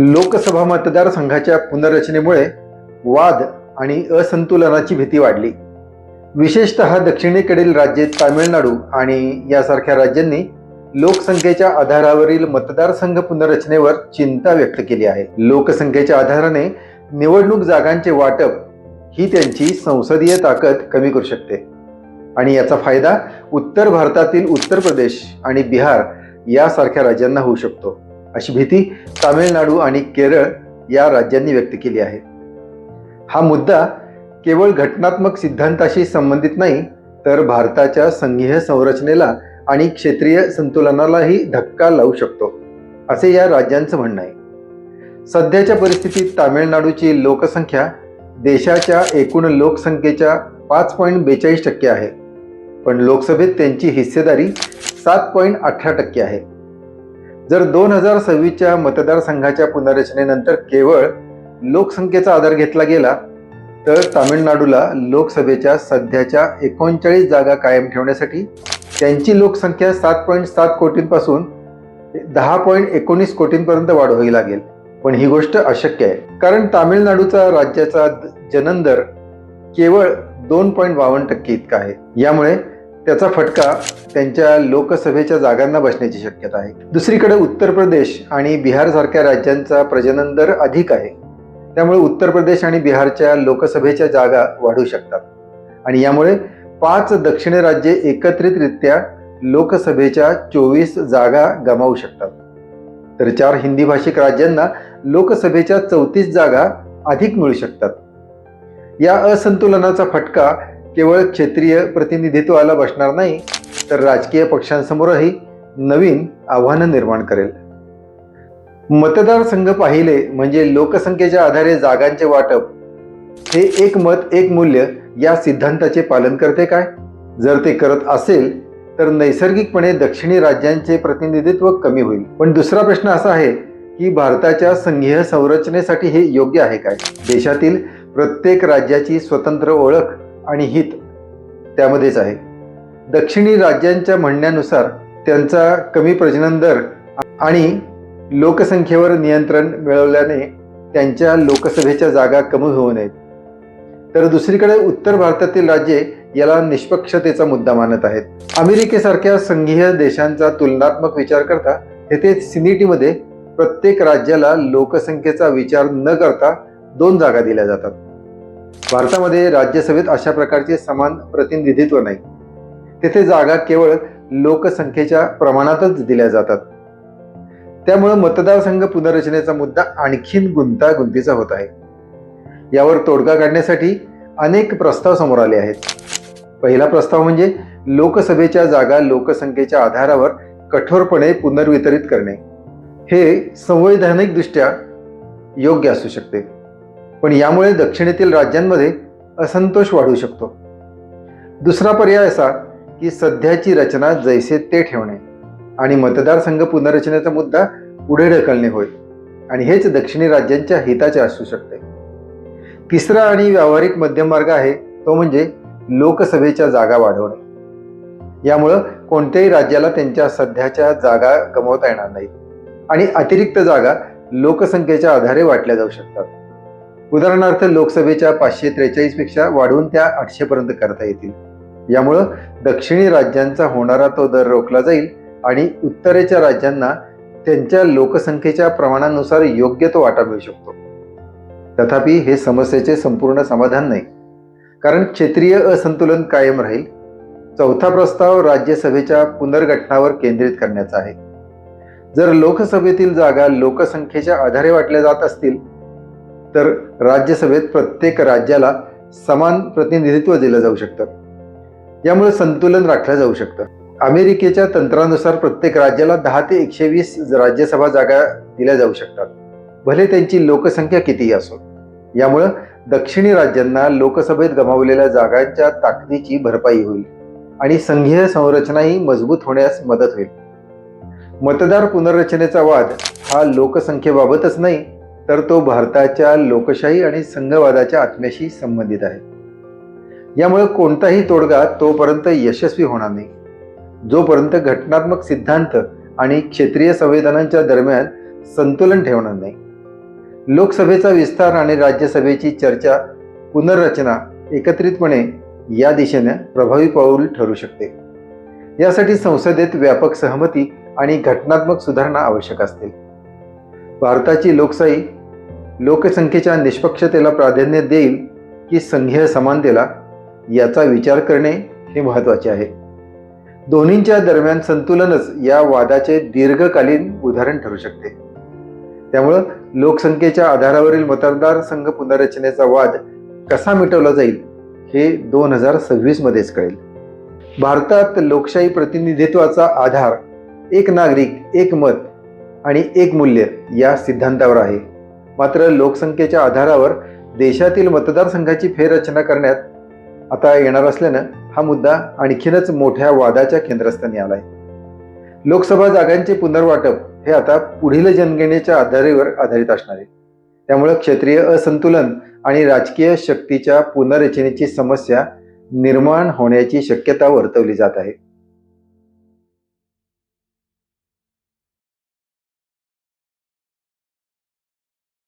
लोकसभा मतदारसंघाच्या पुनर्रचनेमुळे वाद आणि असंतुलनाची भीती वाढली. विशेषतः दक्षिणेकडील राज्ये तामिळनाडू आणि यासारख्या राज्यांनी लोकसंख्येच्या आधारावरील मतदारसंघ पुनर्रचनेवर चिंता व्यक्त केली आहे. लोकसंख्येच्या आधाराने निवडणूक जागांचे वाटप ही त्यांची संसदीय ताकद कमी करू शकते. आणि याचा फायदा उत्तर भारतातील उत्तर प्रदेश आणि बिहार यासारख्या राज्यांना होऊ शकतो. अशी भीती तामिळनाडू आणि केरळ या राज्यांनी व्यक्त केली आहे. हा मुद्दा केवळ घटनात्मक सिद्धांताशी संबंधित नाही तर भारताच्या संघीय संरचनेला आणि क्षेत्रीय संतुलनालाही धक्का लावू शकतो असे या राज्यांचं म्हणणं आहे. सध्याच्या परिस्थितीत तामिळनाडूची लोकसंख्या देशाच्या एकूण लोकसंख्येच्या पाच पॉईंट बेचाळीस टक्के आहे पण लोकसभेत त्यांची हिस्सेदारी सात पॉईंट अठरा टक्के आहे. जर दोन हजार सव्वीसच्या मतदारसंघाच्या पुनर्रचनेनंतर केवळ लोकसंख्येचा आधार घेतला गेला तर तामिळनाडूला लोकसभेच्या सध्याच्या एकोणचाळीस जागा कायम ठेवण्यासाठी त्यांची लोकसंख्या सात पॉईंट सात कोटींपासून दहा पॉईंट एकोणीस कोटींपर्यंत वाढवावी लागेल. पण ही गोष्ट अशक्य आहे. कारण तामिळनाडूचा राज्याचा जननदर केवळ दोन पॉईंट बावन्न टक्के इतका आहे. यामुळे त्याचा फटका त्यांच्या लोकसभेच्या जागांना बसण्याची शक्यता आहे. दुसरीकडे उत्तर प्रदेश आणि बिहार सारख्या राज्यांचा प्रजनन दर अधिक आहे. त्यामुळे उत्तर प्रदेश आणि बिहारच्या लोकसभेच्या जागा वाढू शकतात. आणि यामुळे पाच दक्षिण राज्ये एकत्रितरित्या लोकसभेच्या चोवीस जागा गमावू शकतात. तर चार हिंदी भाषिक राज्यांना लोकसभेच्या चौतीस जागा अधिक मिळू शकतात. या असंतुलनाचा फटका केवळ क्षेत्रीय प्रतिनिधित्वाला बसणार नाही तर राजकीय पक्षांसमोरही नवीन आव्हानं निर्माण करेल. मतदारसंघ पाहिले म्हणजे लोकसंख्येच्या आधारे जागांचे वाटप हे एक मत एक मूल्य या सिद्धांताचे पालन करते काय? जर ते करत असेल तर नैसर्गिकपणे दक्षिणी राज्यांचे प्रतिनिधित्व कमी होईल. पण दुसरा प्रश्न असा आहे की भारताच्या संघीय संरचनेसाठी हे योग्य आहे काय? देशातील प्रत्येक राज्याची स्वतंत्र ओळख आणि हित त्यामध्येच आहे. दक्षिणी राज्यांच्या म्हणण्यानुसार त्यांचा कमी प्रजनन दर आणि लोकसंख्येवर नियंत्रण मिळवल्याने त्यांच्या लोकसभेच्या जागा कमी होऊ नयेत. तर दुसरीकडे उत्तर भारतातील राज्ये याला निष्पक्षतेचा मुद्दा मानत आहेत. अमेरिकेसारख्या संघीय देशांचा तुलनात्मक विचार करता येथे सिनिटीमध्ये प्रत्येक राज्याला लोकसंख्येचा विचार न करता दोन जागा दिल्या जातात. भारतामध्ये राज्यसभेत अशा प्रकारचे समान प्रतिनिधित्व नाही. तेथे जागा केवळ लोकसंख्येच्या प्रमाणातच दिल्या जातात. त्यामुळे मतदारसंघ पुनर्रचनेचा मुद्दा आणखीन गुंतागुंतीचा होत आहे. यावर तोडगा काढण्यासाठी अनेक प्रस्ताव समोर आले आहेत. पहिला प्रस्ताव म्हणजे लोकसभेच्या जागा लोकसंख्येच्या आधारावर कठोरपणे पुनर्वितरित करणे. हे संवैधानिकदृष्ट्या योग्य असू शकते. पण यामुळे दक्षिणेतील राज्यांमध्ये असंतोष वाढू शकतो. दुसरा पर्याय असा की सध्याची रचना जैसे ते ठेवणे आणि मतदारसंघ पुनर्रचनेचा मुद्दा पुढे ढकलणे होय आणि हेच दक्षिणी राज्यांच्या हिताचे असू शकते. तिसरा आणि व्यावहारिक मध्यम मार्ग आहे तो म्हणजे लोकसभेच्या जागा वाढवणे. यामुळं कोणत्याही राज्याला त्यांच्या सध्याच्या जागा गमावता येणार नाहीत आणि अतिरिक्त जागा लोकसंख्येच्या आधारे वाटल्या जाऊ शकतात. उदाहरणार्थ लोकसभेच्या पाचशे त्रेचाळीसपेक्षा वाढवून त्या आठशे पर्यंत करता येतील. यामुळं दक्षिणी राज्यांचा होणारा तो दर रोखला जाईल आणि उत्तरेच्या राज्यांना त्यांच्या लोकसंख्येच्या प्रमाणानुसार योग्य तो वाटा मिळू शकतो. तथापि हे समस्येचे संपूर्ण समाधान नाही. कारण क्षेत्रीय असंतुलन कायम राहील. चौथा प्रस्ताव राज्यसभेच्या पुनर्गठनावर केंद्रित करण्याचा आहे. जर लोकसभेतील जागा लोकसंख्येच्या आधारे वाटल्या जात असतील तर राज्यसभेत प्रत्येक राज्याला समान प्रतिनिधित्व दिलं जाऊ शकतं. यामुळे संतुलन राखलं जाऊ शकतं. अमेरिकेच्या तंत्रानुसार प्रत्येक राज्याला दहा ते एकशे वीस राज्यसभा जागा दिल्या जाऊ शकतात. भले त्यांची लोकसंख्या कितीही असो. यामुळं दक्षिणी राज्यांना लोकसभेत गमावलेल्या जागांच्या ताकदीची भरपाई होईल आणि संघीय संरचनाही मजबूत होण्यास मदत होईल. मतदार पुनर्रचनेचा वाद हा लोकसंख्येबाबतच नाही तर तो भारताच्या लोकशाही आणि संघवादाच्या आत्म्याशी संबंधित आहे. यामुळे कोणताही तोडगा तोपर्यंत यशस्वी होणार नाही. जोपर्यंत घटनात्मक सिद्धांत आणि क्षेत्रीय संवेदनांच्या दरम्यान संतुलन ठेवणार नाही. लोकसभेचा विस्तार आणि राज्यसभेची चर्चा पुनर्रचना एकत्रितपणे या दिशेने प्रभावी पाऊल ठरू शकते. यासाठी संसदेत व्यापक सहमती आणि घटनात्मक सुधारणा आवश्यक असतील. भारताची लोकशाही लोकसंख्येच्या निष्पक्षतेला प्राधान्य देईल की संघीय समानतेला याचा विचार करणे हे महत्त्वाचे आहे. दोन्हींच्या दरम्यान संतुलनच या वादाचे दीर्घकालीन उदाहरण ठरू शकते. त्यामुळं लोकसंख्येच्या आधारावरील मतदार संघ पुनर्रचनेचा वाद कसा मिटवला जाईल हे दोन हजार सव्वीसमध्येच कळेल. भारतात लोकशाही प्रतिनिधित्वाचा आधार एक नागरिक एक मत आणि एक मूल्य या सिद्धांतावर आहे. मात्र लोकसंख्येच्या आधारावर देशातील मतदारसंघाची फेररचना करण्यात आता येणार असल्यानं हा मुद्दा आणखीनच मोठ्या वादाच्या केंद्रस्थानी आलाय. लोकसभा जागांचे पुनर्वाटप हे आता पुढील जनगणनेच्या आधारेवर आधारित असणार आहे. त्यामुळे क्षेत्रीय असंतुलन आणि राजकीय शक्तीच्या पुनर्रचनेची समस्या निर्माण होण्याची शक्यता वर्तवली जात आहे.